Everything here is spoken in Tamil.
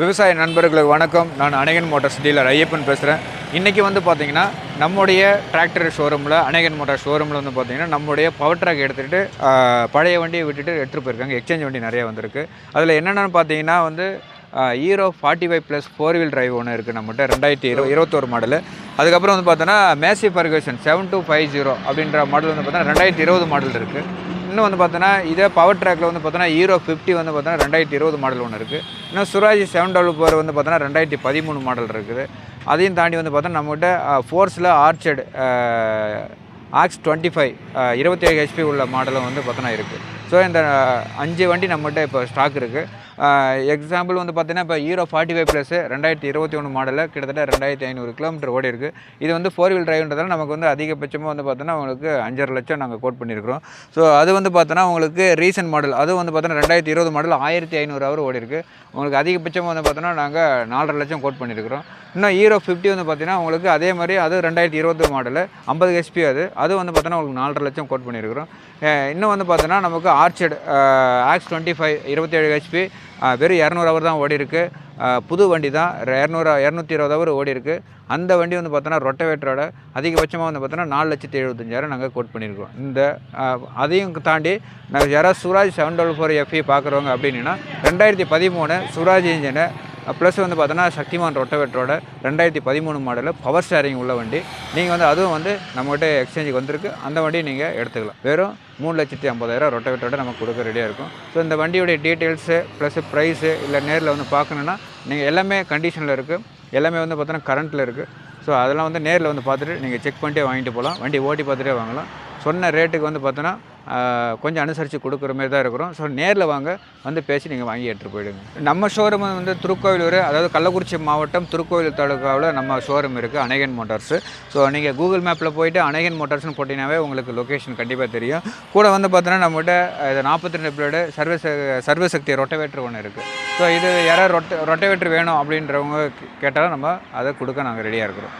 விவசாய நண்பர்களுக்கு வணக்கம். நான் அனேகன் மோட்டார்ஸ் டீலர் ஐயப்பன் பேசுகிறேன் இன்றைக்கி வந்து பார்த்திங்கன்னா நம்முடைய டிராக்டர் ஷோரூமில் அனேகன் மோட்டார் ஷோரூமில் வந்து பார்த்திங்கன்னா நம்முடைய பவர் ட்ராக் எடுத்துகிட்டு பழைய வண்டியை விட்டுட்டு எடுத்துகிட்டு போயிருக்காங்க. எக்ஸ்சேஞ்ச் வண்டி நிறைய வந்திருக்கு. அதில் என்னென்னு பார்த்தீங்கன்னா வந்து hero forty five plus four wheel drive ஒன்று இருக்குது நம்மகிட்ட ரெண்டாயிரத்தி இரு இருபத்தோரு மாடலு அதுக்கப்புறம் வந்து பார்த்தோன்னா Massey Ferguson seven two five zero அப்படின்ற மாடல் வந்து பார்த்தோன்னா ரெண்டாயிரத்தி இருபது மாடல் இருக்குது இன்னும் வந்து பார்த்தோன்னா இதே பவர் ட்ராக்கில் வந்து பார்த்தோன்னா ஹீரோ ஃபிஃப்டி வந்து பார்த்தோன்னா ரெண்டாயிரத்தி இருபது மாடல் ஒன்று இருக்குது இன்னும் சுராஜ் செவன் டபுள் ஃபோர் வந்து பார்த்தோன்னா ரெண்டாயிரத்தி பதிமூணு மாடல் இருக்குது. அதையும் தாண்டி வந்து பார்த்தோன்னா நம்மகிட்ட ஃபோர்ஸில் ஆர்ச்சர்டு ஆக்ஸ் டுவெண்ட்டி ஃபைவ் இருபத்தேழு ஹெச்பி உள்ள மாடலும் வந்து பார்த்தோன்னா இருக்குது ஸோ இந்த அஞ்சு வண்டி நம்மகிட்ட இப்போ ஸ்டாக் இருக்குது எக்ஸாம்பிள் வந்து பார்த்தீங்கன்னா இப்போ ஹீரோ ஃபார்ட்டி ஃபைவ் ப்ளஸ் ரெண்டாயிரத்தி இருபத்தி ஒன்று மாடலில் கிட்டத்தட்ட ரெண்டாயிரத்தி ஐநூறு கிலோமீட்டர் ஓடி இருக்குது இது வந்து ஃபோர் வீல் டிரைவ்ன்றதால நமக்கு வந்து அதிகபட்சமாக வந்து பார்த்தோன்னா உங்களுக்கு அஞ்சரை லட்சம் நாங்கள் கோட் பண்ணியிருக்கிறோம் ஸோ அது வந்து பார்த்தோன்னா உங்களுக்கு ரீசன்ட் மாடல் அது வந்து பார்த்தோன்னா ரெண்டாயிரத்தி இருபது மாடல் ஆயிரத்தி ஐநூறு அவர் ஓடி இருக்குது உங்களுக்கு அதிகபட்சமாக வந்து பார்த்தோன்னா நாங்கள் நாலரை லட்சம் கோட் பண்ணியிருக்கிறோம் இன்னும் ஹீரோ ஃபிஃப்டி வந்து பார்த்தீங்கன்னா உங்களுக்கு அதே மாதிரி அது ரெண்டாயிரத்தி இருபது மாடலு ஐம்பது ஹெச்பி அது. அது வந்து பார்த்தோன்னா உங்களுக்கு நாலரை லட்சம் கோட் பண்ணியிருக்கிறோம் இன்னும் வந்து பார்த்தோன்னா நமக்கு ஆர்ச்சர்டு ஆக்ஸ் டுவெண்ட்டி ஃபைவ் இருபத்தேழு ஹெச்பி வெறும் இரநூறு அவர் தான் ஓடி இருக்கு புது வண்டி தான். இரநூறு இரநூத்தி இருபது அவர் ஓடி இருக்கு அந்த வண்டி வந்து பார்த்தோன்னா ரொட்டவேட்டரோட அதிகபட்சமாக வந்து பார்த்தோன்னா நாலு லட்சத்தி எழுபத்தஞ்சாயிரம் நாங்கள் கோட் பண்ணியிருக்கோம். இந்த அதையும் தாண்டி நாங்கள் யாராவது Swaraj seven double four FE பார்க்குறவங்க அப்படின்னா ரெண்டாயிரத்தி பதிமூணு சுராஜ் இன்ஜினு ப்ளஸ் வந்து பார்த்தோன்னா சக்திமான் ரொட்டவேட்டரோட ரெண்டாயிரத்தி பதிமூணு மாடலில் பவர் ஸ்டேரிங் உள்ள வண்டி. நீங்கள் வந்து அதுவும் வந்து நம்மகிட்ட எக்ஸ்சேஞ்சுக்கு வந்திருக்கு. அந்த வண்டியை நீங்கள் எடுத்துக்கலாம். வெறும் மூணு லட்சத்தி ஐம்பதாயிரம் ரொட்டவேட்டரோட நமக்கு கொடுக்க ரெடியாக இருக்கும். ஸோ இந்த வண்டியோடைய டீட்டெயில்ஸு ப்ளஸ் ப்ரைஸு இல்லை நேரில் வந்து பார்க்கணுன்னா நீங்கள் எல்லாமே கண்டிஷனில் இருக்குது எல்லாமே வந்து பார்த்தோன்னா கரண்ட்டில் இருக்குது ஸோ அதெல்லாம் வந்து நேரில் வந்து பார்த்துட்டு நீங்கள் செக் பண்ணிட்டே வாங்கிட்டு போகலாம். வண்டி ஓட்டி பார்த்துட்டே வாங்கலாம். சொன்ன ரேட்டுக்கு வந்து பார்த்தோன்னா கொஞ்சம் அனுசரித்து கொடுக்குற மாதிரி தான் இருக்கிறோம். ஸோ நேரில் வாங்க வந்து பேசி நீங்கள் வாங்கி எடுத்துகிட்டு போயிடுங்க. நம்ம ஷோரூம் வந்து திருக்கோவிலூர் அதாவது கள்ளக்குறிச்சி மாவட்டம் திருக்கோவில் தாலுக்காவில் நம்ம ஷோரூம் இருக்குது அனேகன் மோட்டார்ஸு ஸோ நீங்கள் கூகுள் மேப்பில் போயிட்டு அனேகன் மோட்டார்ஸ்னு போட்டிங்கனாவே உங்களுக்கு லொக்கேஷன் கண்டிப்பாக தெரியும். கூட வந்து பார்த்தோன்னா நம்மகிட்ட இது நாற்பத்தி ரெண்டு பிளேடு சர்வீஸ் சர்வசக்தி ரொட்டவேட்டர் ஒன்று இருக்குது ஸோ இது யாராவது ரொட்ட ரொட்டவேட்டர் வேணும் அப்படின்றவங்க கேட்டாலும் நம்ம அதை கொடுக்க நாங்கள் ரெடியாக இருக்கிறோம்.